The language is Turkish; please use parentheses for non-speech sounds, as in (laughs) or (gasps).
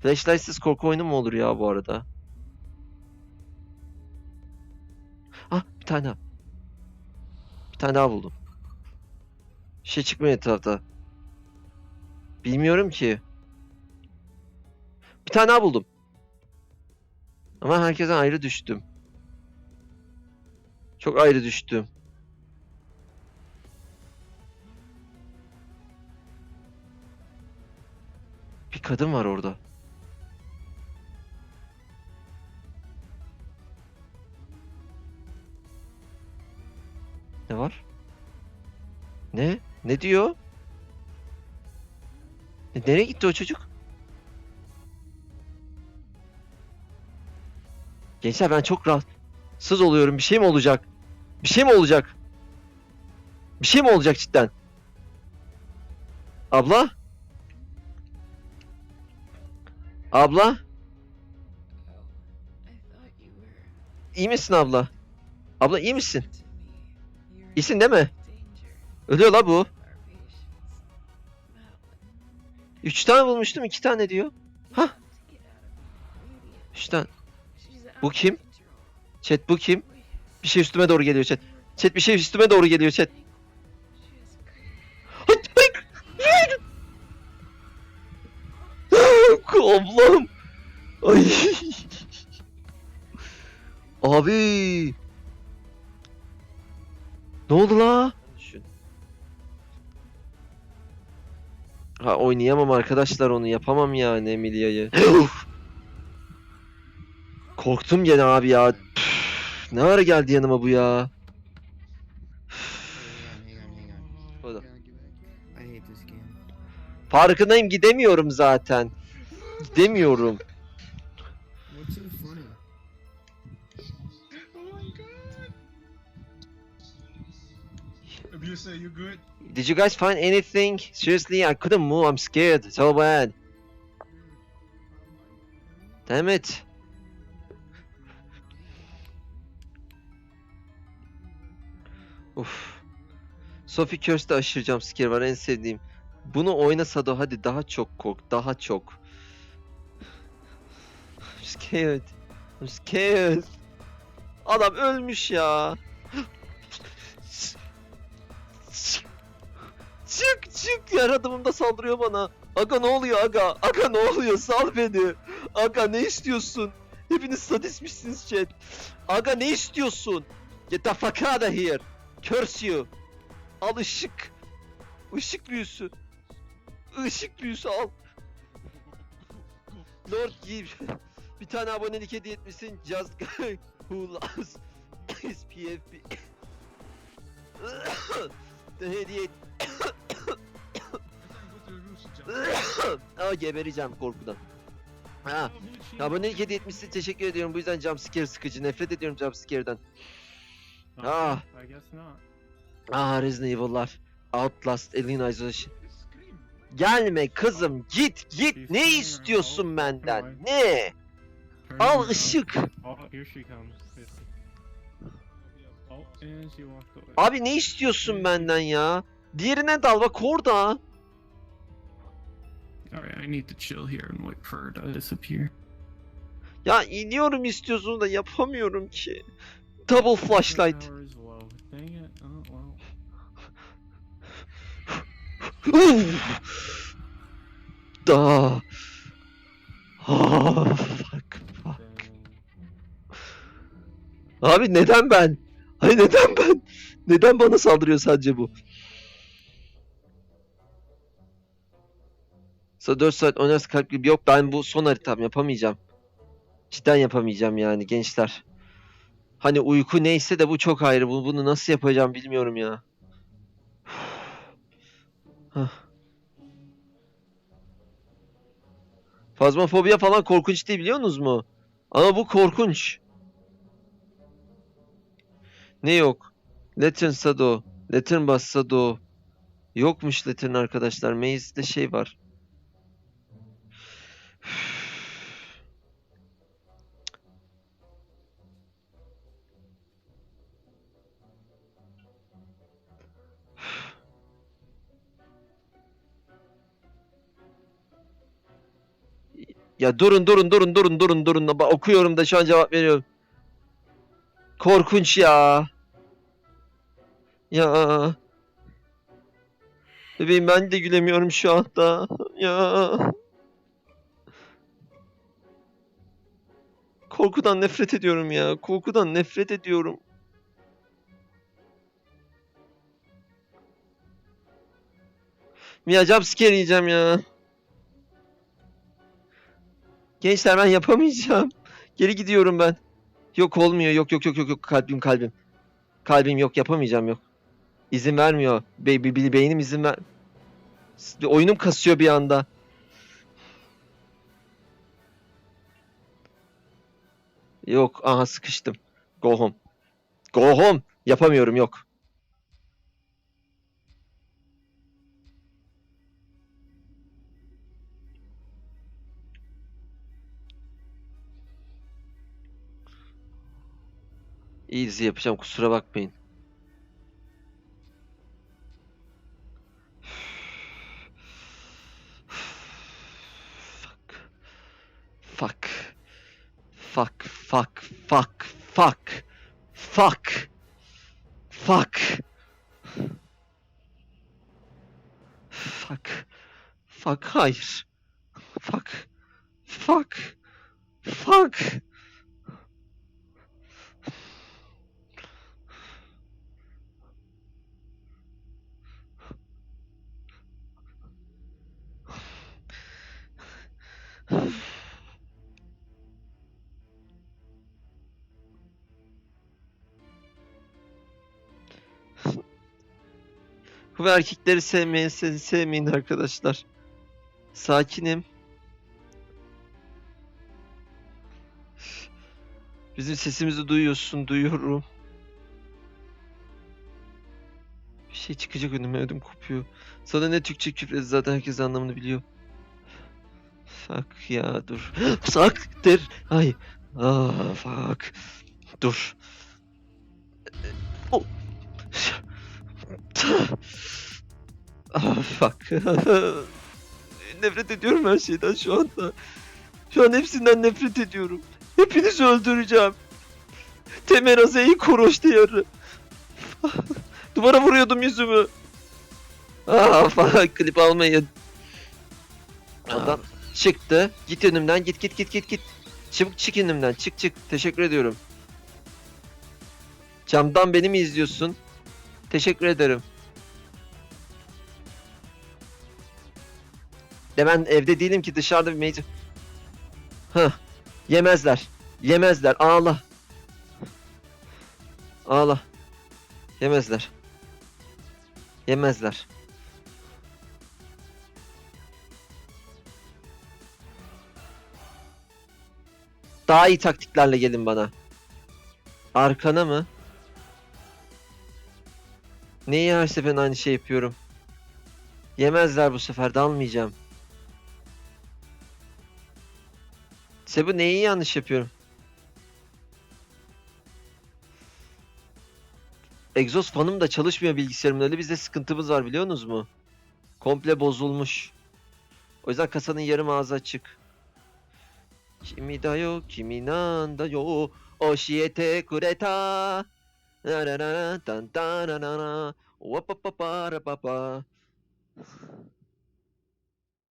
Flashlights'ız korku oyunu mu olur ya bu arada? Ah bir tane daha. Bir tane daha buldum. Bir şey çıkmıyor etrafta. Bilmiyorum ki. Bir tane daha buldum. Ama herkesten ayrı düştüm. Çok ayrı düştüm. Bir kadın var orada. Ne var? Ne? Ne diyor? E, Nereye gitti o çocuk? Gençler ben çok rahatsız oluyorum. Bir şey mi olacak? Bir şey mi olacak? Bir şey mi olacak cidden? Abla? Abla? İyi misin abla? Abla iyi misin? İyisin değil mi? Ölüyor la bu. Üç tane bulmuştum iki tane diyor. Hah. Üç tane. Bu kim? Chat bu kim? Bir şey üstüme doğru geliyor chat. Chat bir şey üstüme doğru geliyor chat. Ablam. Ay. Abi. Ne oldu la? Ha oynayamam arkadaşlar onu yapamam yani Emilia'yı. Korktum gene abi ya. Üf, ne ara geldi yanıma bu ya? Farkındayım gidemiyorum zaten. Gidemiyorum. Abuser, you good? Did you guys find anything? Seriously, I couldn't move. I'm scared. So bad. Damn it. Uf. Sophie Curse'de aşırı jumpscare var en sevdiğim. Bunu oyna Sado hadi daha çok kork. Daha çok. I'm scared. I'm scared. Adam ölmüş ya. Yer adımımda saldırıyor bana. Aga ne oluyor aga? Aga ne oluyor? Sal beni. Aga ne istiyorsun? Hepiniz sadistmişsiniz chat. Aga ne istiyorsun? Get the fuck out of here. Curse you. Al ışık. Işık büyüsü. Işık büyüsü al. Lord give. Bir tane abonelik hediye etmişsin. Just (laughs) who loves his PFP. (coughs) Hediye Aa gebereceğim korkudan. Ha, abonelik hediye etmişsin teşekkür ediyorum. Bu yüzden jumpscare sıkıcı. Nefret ediyorum jumpscare'den. Ah. I guess not. Ah Resident Evil'lar. Outlast, Alien Isolation. Gelme kızım git git. Ne istiyorsun benden? Ne? Al around. ışık. Away. Abi ne istiyorsun benden ya? Diğerine dal bak orada. Alright, I need to chill here and wait for her to disappear. Ya iniyorum istiyorsun da yapamıyorum ki. Double flashlight. Power is low. Dang it. Oh! Da. Ah, fuck, fuck. Abi neden ben? Ay neden ben? Neden bana saldırıyor sadece bu? Sa 4 saat oynarsa kalp gibi yok ben bu son haritam yapamayacağım. Cidden yapamayacağım yani gençler. Hani uyku neyse de bu çok ayrı. Bu- Bunu nasıl yapacağım bilmiyorum ya. Hah. Fazmafobia falan korkunç değil biliyorsunuz mu? Ama bu korkunç. Ne yok? Latin Sado. Latin Bass Sado. Yokmuş Latin arkadaşlar. Maze'de şey var. Ya durun durun durun durun durun durun. Bak okuyorum da şu an cevap veriyorum. Korkunç ya. Ya. Bebeğim ben de gülemiyorum şu anda. Ya. Korkudan nefret ediyorum ya. Korkudan nefret ediyorum. Mia jumpscare yiyeceğim ya. Gençler ben yapamayacağım. Geri gidiyorum ben. Yok olmuyor. Yok yok yok yok yok kalbim kalbim. Kalbim yok yapamayacağım yok. İzin vermiyor. Be be- be- beynim izin ver. Oyunum kasıyor bir anda. Yok aha sıkıştım. Go home. Go home. Yapamıyorum yok. Easy yapacağım kusura bakmayın. Fuck. Fuck. Fuck. Fuck. Fuck. Fuck. Fuck. Fuck. Fuck. Hayır. Fuck. Fuck. Fuck. Bu erkekleri sevmeyin, sizi sevmeyin arkadaşlar. Sakinim. Bizim sesimizi duyuyorsun, duyuyorum. Bir şey çıkacak önüme, ödüm kopuyor. Sana ne Türkçe küfür zaten herkes anlamını biliyor. Fuck ya dur. (gasps) Fuck'tır. Ay. Ah fuck. Dur. Oh. Ah fuck. (laughs) nefret ediyorum her şeyden şu anda. Şu an hepsinden nefret ediyorum. Hepinizi öldüreceğim. Temerazeyi koroş diyarı. (laughs) Duvara vuruyordum yüzümü. Ah fuck klip almayın. Adam çıktı. Git önümden git git git git git. Çabuk çık önümden çık çık. Teşekkür ediyorum. Camdan beni mi izliyorsun? Teşekkür ederim. De ben evde değilim ki dışarıda bir meclis. Hah. Yemezler. Yemezler. Ağla. Ağla. Yemezler. Yemezler. Daha iyi taktiklerle gelin bana. Arkana mı? Neyi her seferinde aynı şey yapıyorum? Yemezler bu sefer dalmayacağım. Sebu neyi yanlış yapıyorum? Egzoz fanım da çalışmıyor bilgisayarımın. Öyle bizde sıkıntımız var biliyorsunuz mu? Komple bozulmuş. O yüzden kasanın yarım ağzı açık. Kimi da yo, kimi nan da yo. Oshiete kureta. Na na na na, tan tan na na na. Wapapapara papa.